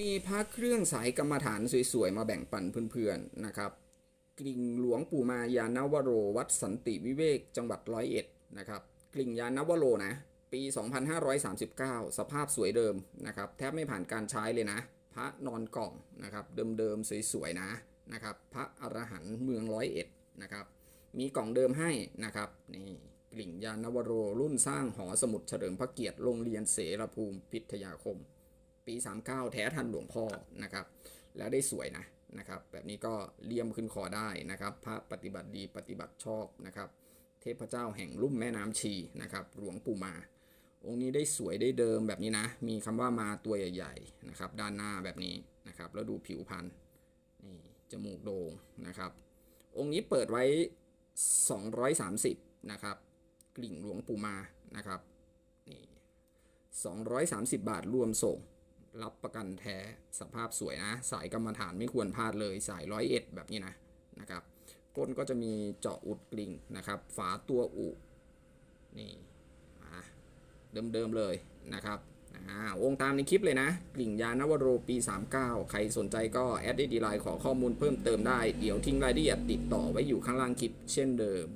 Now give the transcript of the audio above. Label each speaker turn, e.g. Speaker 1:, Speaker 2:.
Speaker 1: มีพระเครื่องสายกรรมฐานสวยๆ มาแบ่งปันเพื่อนๆนะครับกลิ่งหลวงปู่มายานวโรวัดสันติวิเวกจังหวัดร้อยเอ็ดนะครับกลิ่งยานวโรนะปี 2539 สภาพสวยเดิมนะครับแทบไม่ผ่านการใช้เลยนะ พระนอนกล่องนะครับเดิมๆสวยๆนะนะครับพระอรหันต์เมืองร้อยเอ็ดนะครับมีกล่องเดิมให้นะครับนี่กลิ่งยานวโรรุ่นสร้างหอสมุดเฉลิมพระเกียรติโรงเรียนเสรภูมิพิทยาคม ปี 39 แท้ทันหลวงพ่อนะครับ แล้วได้สวยนะนะครับ แบบนี้ก็เลี่ยมขึ้นคอได้นะครับ พระปฏิบัติดีปฏิบัติชอบนะครับ เทพเจ้าแห่งลุ่มแม่น้ำชีนะครับ หลวงปู่มา องค์นี้ได้สวยได้เดิมแบบนี้นะ มีคำว่ามาตัวใหญ่ๆนะครับ ด้านหน้าแบบนี้นะครับ แล้วดูผิวพรรณนี่จมูกโด่งนะครับ องค์นี้เปิดไว้ 230นะครับกลิ่งหลวงปู่มานะครับนี่230 บาทรวมส่ง รับประกันแท้สภาพสวยนะ สายกรรมฐานไม่ควรพลาดเลยสายร้อยเอ็ดแบบนี้นะนะครับก้นก็จะมีเจาะอุดกลิ่งนะครับ ฝาตัวอุนี่อะเดิมๆเลยนะครับอ่าองค์ตามในคลิปเลยนะ กลิ่งยานวโรปี 39 ใครสนใจก็แอดด้ดีไลน์ขอข้อมูลเพิ่มเติมได้ เดี๋ยวทิ้งรายละเอียดติดต่อไว้อยู่ข้างล่างคลิปเช่นเดิม